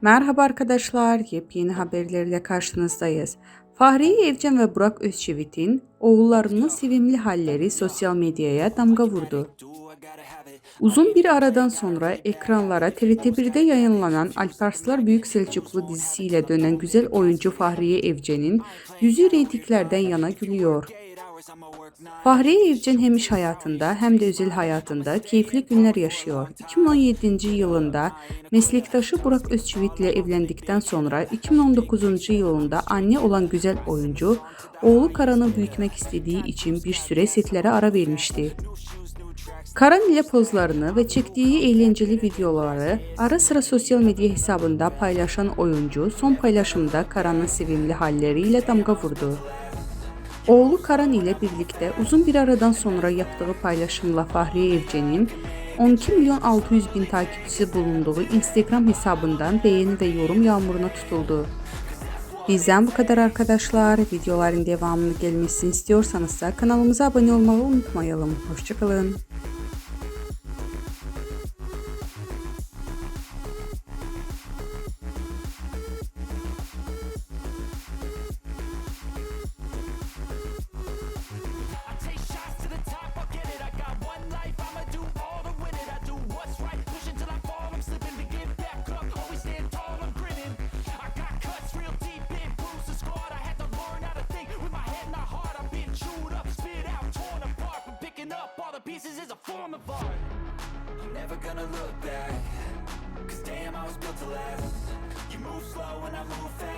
Merhaba arkadaşlar, yepyeni haberlerle karşınızdayız. Fahriye Evcen ve Burak Özçivit'in oğullarının sevimli halleri sosyal medyaya damga vurdu. Uzun bir aradan sonra ekranlara TRT1'de yayınlanan Alparslar Büyük Selçuklu dizisiyle dönen güzel oyuncu Fahriye Evcen'in yüzü reytinglerden yana gülüyor. Fahriye Evcen hem iş hayatında hem de özel hayatında keyifli günler yaşıyor. 2017 yılında meslektaşı Burak Özçivit ile evlendikten sonra 2019 yılında anne olan güzel oyuncu oğlu Karan'ı büyütmek istediği için bir süre setlere ara vermişti. Karan ile pozlarını ve çektiği eğlenceli videoları ara sıra sosyal medya hesabında paylaşan oyuncu son paylaşımda Karan'ın sevimli halleriyle damga vurdu. Oğlu Karan ile birlikte uzun bir aradan sonra yaptığı paylaşımla Fahriye Evcen'in 12 milyon 600 bin takipçisi bulunduğu Instagram hesabından beğeni ve yorum yağmuruna tutuldu. Bizden bu kadar arkadaşlar. Videoların devamını gelmesini istiyorsanız da kanalımıza abone olmayı unutmayalım. Hoşçakalın. Chewed up, spit out, torn apart. But picking up all the pieces is a form of art. I'm never gonna look back, cause damn, I was built to last. You move slow and I move fast,